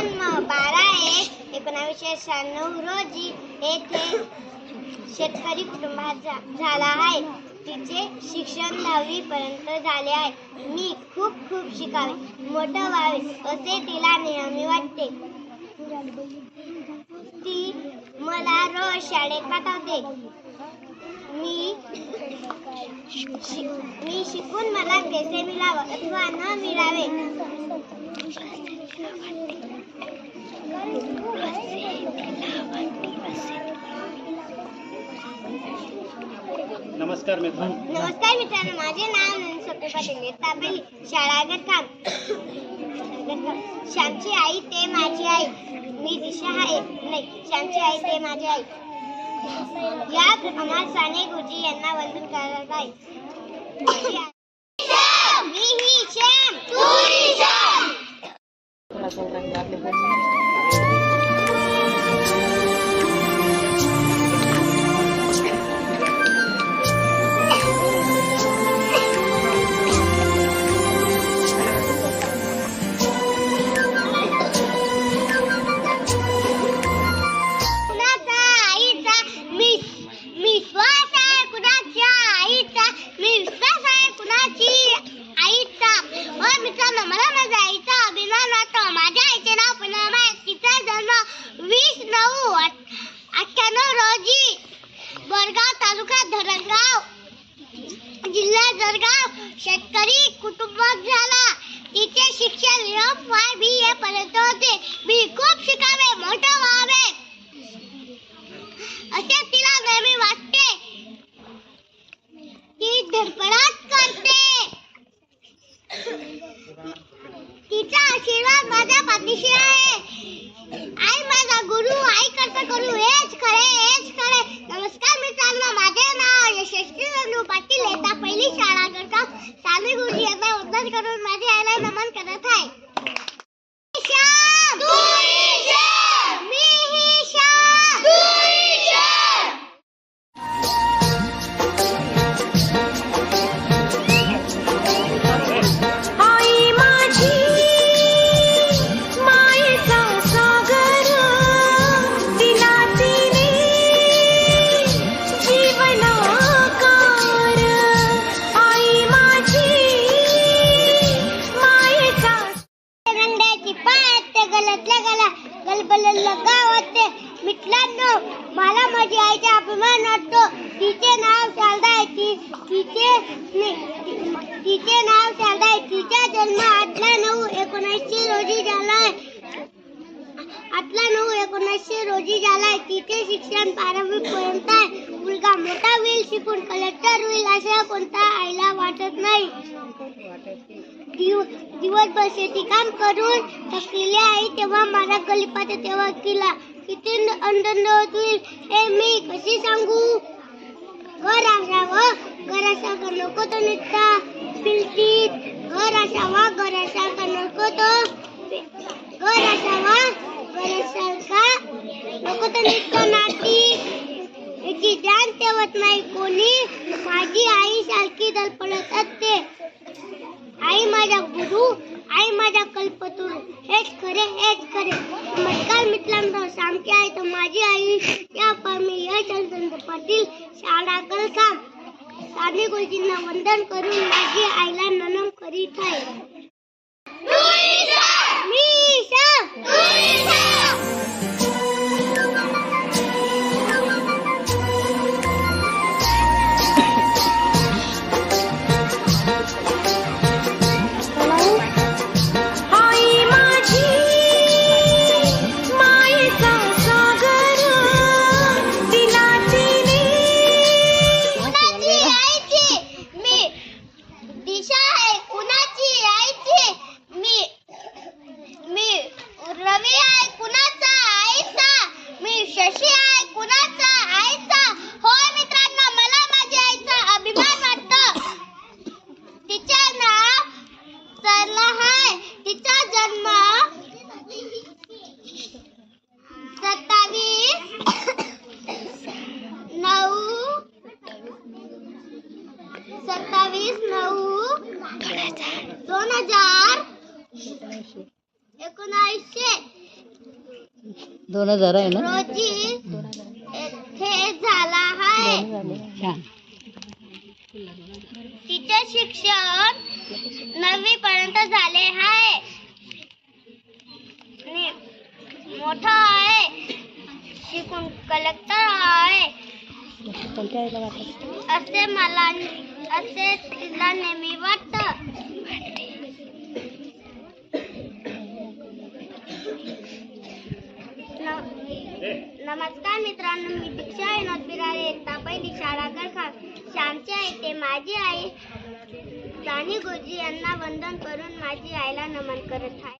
जन्म बारा एक एकोणावीसशे शहाण्णव रोजी येथे शेतकरी कुटुंबात झा- झाला आहे. तिचे शिक्षण दहावी पर्यंत झाले आहे. मी खूप खूप शिकावे. मोठं व्हावे असे तिला नेहमी वाटते. ती मला रोज शाळेत पाठवते. मी मी शिकून मला पैसे मिळावं अथवा न मिळावे. नमस्कार मित्रांनो. नमस्कार मित्रांनो माझे नाव नंदसोपे पाटील इयत्ता पहिली श्यामची आई ते माझी आई. मी दिशा आहे. नाही श्यामची आई ते माझी आई. या अमर साने गुरुजी यांना वंदन करत आहे 我们。रोजी बोरगाव तालुका धरणगाव जिल्हा जळगाव. शेतकरी कुटुंबात झाला. तिचे शिक्षण एम वाय बी ए पर्यंत होते. मी खूप शिकावे मोठं व्हावे. असे तिचे नाव शारदा आहे तिचा जन्म आठला नऊ एकोणीसशे रोजी झालाय. आठला नऊ एकोणीसशे रोजी झालाय. तिचे शिक्षण बारावी पर्यंत आहे. मुलगा मोठा होईल शिकून कलेक्टर होईल अशा कोणता आईला वाटत नाही. दिव- दिवसभर शेती काम करून थकलेली आई तेव्हा मला गलिपात तेव्हा किला किती आनंद होईल हे मी कशी सांगू? घर असावं घर असावं नको तो निघता पिलटीत घर असावा घर असावं नको तो. घर असावा घर असावं नको तो निघतो नाती. याची जाण ठेवत नाही कोणी. माझी आई सारखी दलपडत असते. आई माझा गुरु आई माझा कल्पतरू. हेच खरे हेच खरे. नमस्कार मित्रांनो सांगते आहे. तर माझी आई या मी यशवंत पाटील शाळा कलकाम स्वामी गुरुजींना वंदन करून माझी आईला नमन करीत आहे मी ईशा. आई दोन हजार एकोणावीसशे दोन हजार आहे ना? रोजी येथे झाला आहे. छान. तिचे शिक्षण नववी पर्यंत झाले आहे. आणि मोठा आहे. शिकून कलेक्टर आहे. असे मला असे तिला नेहमी वाटत नमस्कार मित्रांनो मी दीक्षा विनोद बिरारे इयत्ता पहिली शाळा गरखा श्यामची येथे माझी आई. राणी गुरुजी यांना वंदन करून माझी आईला नमन करत आहे.